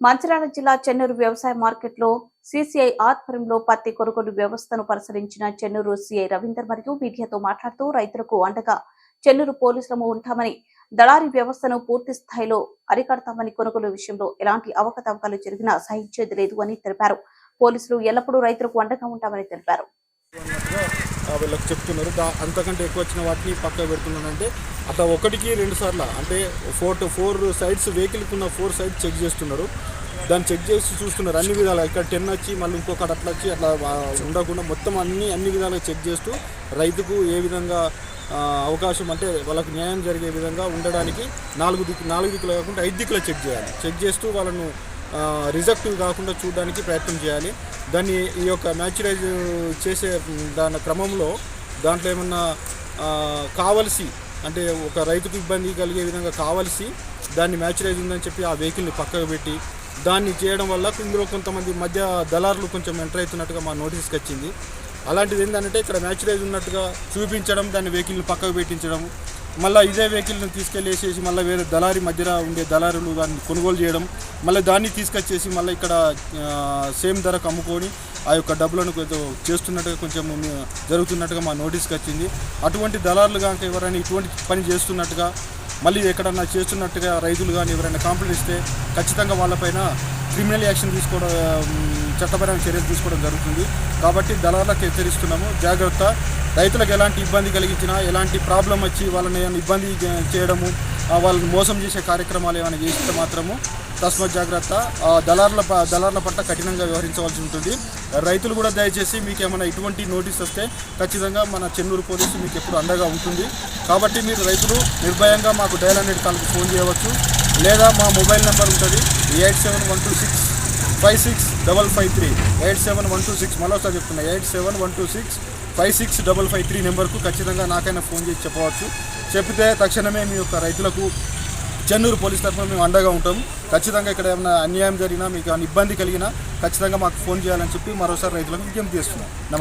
మంచిర్యాల జిల్లా చెన్నూరు వ్యవసాయ మార్కెట్లో సిసిఐ ఆధ్వర్యంలో పత్తి కొనుగోలు వ్యవస్థను పరిశీలించిన చెన్నూరు సిఐ రవీందర్ మరియు మీడియాతో మాట్లాడుతూ రైతులకు అండగా చెన్నూరు పోలీసులము ఉంటామని దళారీ వ్యవస్థను పూర్తి స్థాయిలో అరికడతామని కొనుగోలు విషయంలో ఎలాంటి అవకతవకలు జరిగినా సహించేది లేదు అని తెలిపారు. పోలీసులు ఎల్లప్పుడూ రైతులకు అండగా ఉంటామని తెలిపారు. వీళ్ళకి చెప్తున్నారు. దా అంతకంటే ఎక్కువ వచ్చిన వాటిని పక్క పెడుతున్నారంటే అట్లా ఒకటికి రెండు సార్లు అంటే ఫోర్ టు ఫోర్ సైడ్స్ వెహికల్కి ఉన్న ఫోర్ సైడ్స్ చెక్ చేస్తున్నారు. దాన్ని చెక్ చేసి చూస్తున్నారు. అన్ని విధాలుగా ఇక్కడ టెన్ వచ్చి మళ్ళీ ఇంకొకటి అట్లా వచ్చి అట్లా ఉండకుండా మొత్తం అన్ని అన్ని విధాలుగా చెక్ చేస్తూ రైతుకు ఏ విధంగా అవకాశం అంటే వాళ్ళకి న్యాయం జరిగే విధంగా ఉండడానికి నాలుగు దిక్కు నాలుగు దిక్కులు కాకుండా ఐదు దిక్కులు చెక్ చేయాలి. చెక్ చేస్తూ వాళ్ళను రిజెక్టివ్ కాకుండా చూడడానికి ప్రయత్నం చేయాలి. దాన్ని ఈ యొక్క న్యాచురైజ్ చేసే దాని క్రమంలో దాంట్లో ఏమన్నా కావలసి అంటే ఒక రైతుకు ఇబ్బంది కలిగే విధంగా కావలసి దాన్ని మ్యాచురైజ్ ఉందని చెప్పి ఆ వెహికల్ని పక్కకు పెట్టి దాన్ని చేయడం వల్ల ఇందులో కొంతమంది మధ్య దళారులు కొంచెం ఎంటర్ అవుతున్నట్టుగా మా నోటీస్కి వచ్చింది. అలాంటిది ఏంటంటే ఇక్కడ మ్యాచురైజ్ ఉన్నట్టుగా చూపించడం దాన్ని వెహికల్ని పక్కకు పెట్టించడం మళ్ళీ ఇదే వెహికల్ని తీసుకెళ్ళేసేసి మళ్ళీ వేరే దళారి మధ్యలో ఉండే దళారులు దాన్ని కొనుగోలు చేయడం మళ్ళీ దాన్ని తీసుకొచ్చేసి మళ్ళీ ఇక్కడ సేమ్ ధరకు అమ్ముకొని ఆ యొక్క డబ్బులను కొంచెం చేస్తున్నట్టుగా కొంచెం జరుగుతున్నట్టుగా మా నోటీస్కి వచ్చింది. అటువంటి దళారులు కనుక ఎవరైనా ఇటువంటి పని చేస్తున్నట్టుగా మళ్ళీ ఎక్కడన్నా చేస్తున్నట్టుగా రైతులు కానీ ఎవరైనా కంప్లైంట్ ఇస్తే ఖచ్చితంగా వాళ్ళపైన క్రిమినల్ యాక్షన్ తీసుకోవడం చట్టపరమైన చర్యలు తీసుకోవడం జరుగుతుంది. కాబట్టి దళాలకు హెచ్చరిస్తున్నాము. జాగ్రత్త. రైతులకు ఎలాంటి ఇబ్బంది కలిగించినా ఎలాంటి ప్రాబ్లం వచ్చి వాళ్ళని ఏమైనా ఇబ్బంది చేయడము వాళ్ళని మోసం చేసే కార్యక్రమాలు ఏమైనా చేస్తే మాత్రము తస్మ జాగ్రత్త. ఆ, దళారుల ప- దళారుల పట్ల కఠినంగా వ్యవహరించవలసి ఉంటుంది. రైతులు కూడా దయచేసి మీకు ఏమైనా ఇటువంటి నోటీస్ వస్తే ఖచ్చితంగా మన చెన్నూరు పోలీసు మీకు ఎప్పుడు అండగా ఉంటుంది. కాబట్టి మీరు రైతులు నిర్భయంగా మాకు డయల్ హండ్రెడ్ కాల్కి ఫోన్ చేయవచ్చు. లేదా మా మొబైల్ నెంబర్ ఉంటుంది. Eight seven one two six five six double five three. Eight seven one two six మరోసారి చెప్తున్నా. Eight seven one two six five six double five three నెంబర్కు ఖచ్చితంగా నాకైనా ఫోన్ చేసి చెప్పవచ్చు. చెప్తే తక్షణమే మీ యొక్క రైతులకు చెన్నూరు పోలీస్ తరఫున మేము అండగా ఉంటాం. ఖచ్చితంగా ఇక్కడ ఏమైనా అన్యాయం జరిగినా మీకు ఏమైనా ఇబ్బంది కలిగినా ఖచ్చితంగా మాకు ఫోన్ చేయాలని చెప్పి మరోసారి రైతులకు విజ్ఞప్తి చేస్తున్నాం.